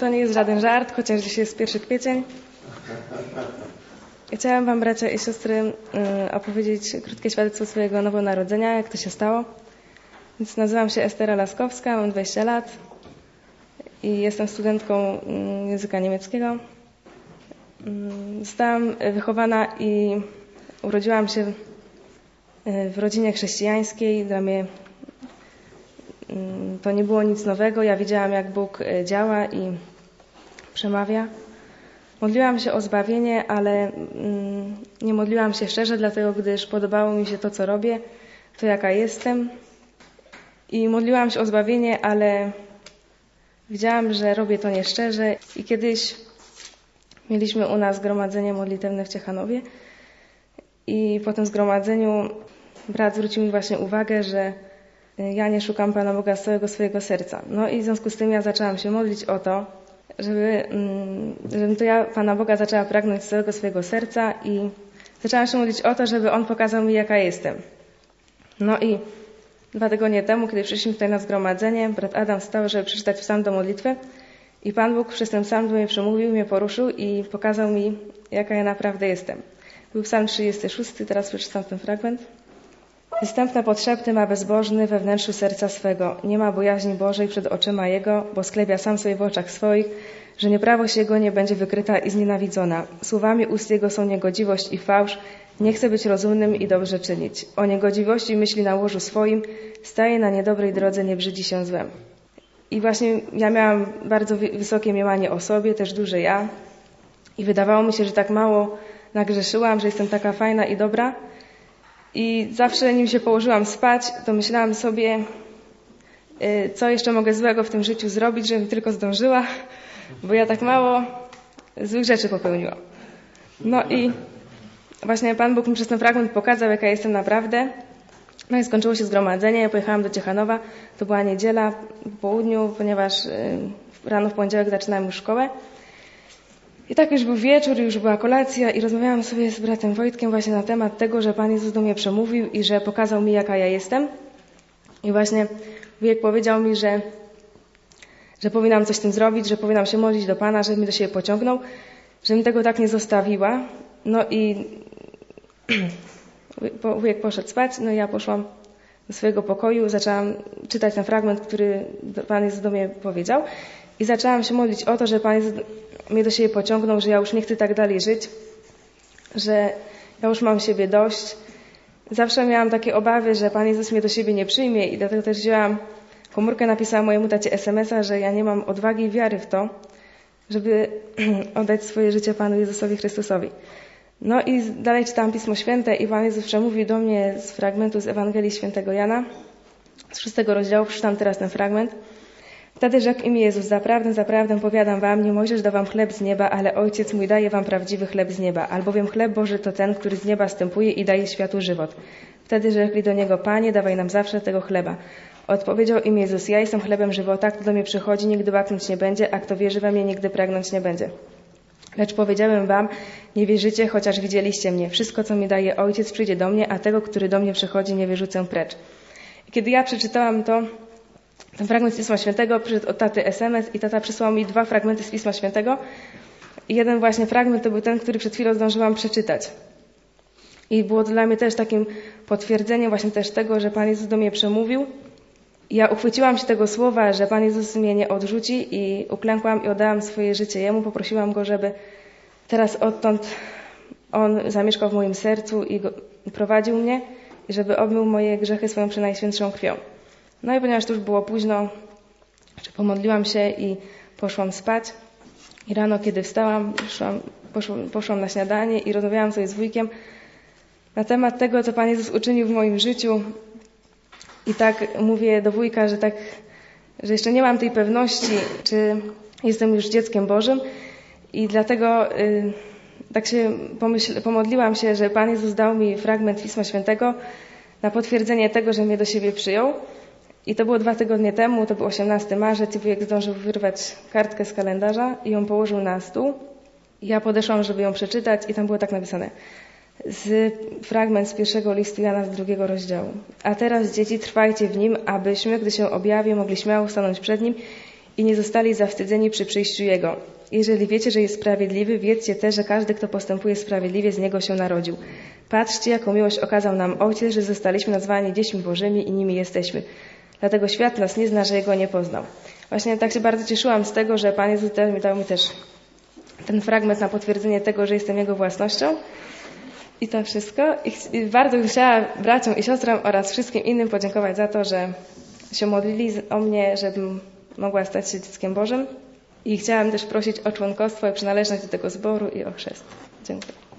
to nie jest żaden żart, chociaż dzisiaj jest pierwszy kwiecień. Chciałam Wam, bracia i siostry, y, opowiedzieć krótkie świadectwo swojego nowonarodzenia, jak to się stało. Więc nazywam się Estera Laskowska, mam 20 lat i jestem studentką mm, języka niemieckiego. Mm, Zostałam wychowana i urodziłam się y, w rodzinie chrześcijańskiej. Dla mnie to nie było nic nowego. Ja widziałam, jak Bóg y, działa i przemawia. Modliłam się o zbawienie, ale mm, nie modliłam się szczerze, dlatego gdyż podobało mi się to, co robię, to jaka jestem. I modliłam się o zbawienie, ale widziałam, że robię to nieszczerze. I kiedyś mieliśmy u nas zgromadzenie modlitewne w Ciechanowie. I po tym zgromadzeniu brat zwrócił mi właśnie uwagę, że ja nie szukam Pana Boga z całego swojego serca. No i w związku z tym ja zaczęłam się modlić o to, żeby, mm, żebym to ja Pana Boga zaczęła pragnąć z całego swojego serca i zaczęłam się modlić o to, żeby On pokazał mi, jaka jestem. No i dwa tygodnie temu, kiedy przyszliśmy tutaj na zgromadzenie, brat Adam stał, żeby przeczytać psalm do modlitwy i Pan Bóg przez ten psalm do mnie przemówił, mnie poruszył i pokazał mi, jaka ja naprawdę jestem. Był psalm 36, teraz przeczytam ten fragment. Występne potrzebny ma bezbożny we wnętrzu serca swego. Nie ma bojaźni Bożej przed oczyma Jego, bo sklepia sam sobie w oczach swoich, że nieprawość Jego nie będzie wykryta i znienawidzona. Słowami ust Jego są niegodziwość i fałsz. Nie chce być rozumnym i dobrze czynić. O niegodziwości myśli na łożu swoim, staje na niedobrej drodze, nie brzydzi się złem. I właśnie ja miałam bardzo wysokie mniemanie o sobie, też duże ja. I wydawało mi się, że tak mało nagrzeszyłam, że jestem taka fajna i dobra, i zawsze nim się położyłam spać, to myślałam sobie, y, co jeszcze mogę złego w tym życiu zrobić, żebym tylko zdążyła, bo ja tak mało złych rzeczy popełniłam. No i właśnie Pan Bóg mi przez ten fragment pokazał, jaka jestem naprawdę. No i skończyło się zgromadzenie, ja pojechałam do Ciechanowa, to była niedziela w południu, ponieważ y, rano w poniedziałek zaczynałam już szkołę. I tak już był wieczór, już była kolacja i rozmawiałam sobie z bratem Wojtkiem właśnie na temat tego, że Pan Jezus do mnie przemówił i że pokazał mi, jaka ja jestem. I właśnie wujek powiedział mi, że, że powinnam coś z tym zrobić, że powinnam się modlić do Pana, żeby mnie do siebie pociągnął, żebym tego tak nie zostawiła. No i wujek poszedł spać, no i ja poszłam do swojego pokoju, zaczęłam czytać ten fragment, który Pan Jezus do mnie powiedział i zaczęłam się modlić o to, że Pan Jezus mnie do siebie pociągnął, że ja już nie chcę tak dalej żyć, że ja już mam siebie dość. Zawsze miałam takie obawy, że Pan Jezus mnie do siebie nie przyjmie i dlatego też wzięłam komórkę, napisałam mojemu tacie SMS-a, że ja nie mam odwagi i wiary w to, żeby oddać swoje życie Panu Jezusowi Chrystusowi. No i dalej czytałam Pismo Święte i Pan Jezus przemówił do mnie z fragmentu z Ewangelii Świętego Jana, z szóstego rozdziału, przeczytam teraz ten fragment. Wtedy rzekł im Jezus, zaprawdę, zaprawdę powiadam wam, nie Mojżesz dał wam chleb z nieba, ale Ojciec mój daje wam prawdziwy chleb z nieba, albowiem chleb Boży to ten, który z nieba stępuje i daje światu żywot. Wtedy rzekli do Niego, Panie, dawaj nam zawsze tego chleba. Odpowiedział im Jezus, ja jestem chlebem żywota, kto do mnie przychodzi, nigdy łaknąć nie będzie, a kto wierzy we mnie, nigdy pragnąć nie będzie. Lecz powiedziałem wam, nie wierzycie, chociaż widzieliście mnie. Wszystko, co mi daje Ojciec, przyjdzie do mnie, a tego, który do mnie przychodzi, nie wyrzucę precz. I kiedy ja przeczytałam to, ten fragment z Pisma Świętego przyszedł od taty SMS i tata przysłał mi dwa fragmenty z Pisma Świętego. I jeden właśnie fragment to był ten, który przed chwilą zdążyłam przeczytać. I było to dla mnie też takim potwierdzeniem właśnie też tego, że Pan Jezus do mnie przemówił. Ja uchwyciłam się tego słowa, że Pan Jezus mnie nie odrzuci i uklękłam i oddałam swoje życie Jemu. Poprosiłam Go, żeby teraz odtąd On zamieszkał w moim sercu i prowadził mnie i żeby obmył moje grzechy swoją przenajświętszą krwią. No i ponieważ to już było późno, pomodliłam się i poszłam spać. I rano, kiedy wstałam, poszłam, poszłam, na śniadanie i rozmawiałam sobie z wujkiem na temat tego, co Pan Jezus uczynił w moim życiu. I tak mówię do wujka, że tak, że jeszcze nie mam tej pewności, czy jestem już dzieckiem Bożym. I dlatego y, tak się pomyśl, pomodliłam się, że Pan Jezus dał mi fragment Pisma Świętego na potwierdzenie tego, że mnie do siebie przyjął. I to było dwa tygodnie temu, to był 18 marzec i wujek zdążył wyrwać kartkę z kalendarza i ją położył na stół. I ja podeszłam, żeby ją przeczytać i tam było tak napisane. Z fragment z pierwszego listu Jana z drugiego rozdziału. A teraz dzieci trwajcie w nim, abyśmy, gdy się objawi, mogli śmiało stanąć przed nim i nie zostali zawstydzeni przy przyjściu Jego. Jeżeli wiecie, że jest sprawiedliwy, wiedzcie też, że każdy, kto postępuje sprawiedliwie, z Niego się narodził. Patrzcie, jaką miłość okazał nam Ojciec, że zostaliśmy nazwani dziećmi Bożymi i nimi jesteśmy. Dlatego świat nas nie zna, że Jego nie poznał. Właśnie tak się bardzo cieszyłam z tego, że Pan Jezus dał mi- też ten fragment na potwierdzenie tego, że jestem Jego własnością. I to wszystko. I bardzo bym chciała braciom i siostrom oraz wszystkim innym podziękować za to, że się modlili o mnie, żebym mogła stać się dzieckiem Bożym. I chciałam też prosić o członkostwo i przynależność do tego zboru i o chrzest. Dziękuję.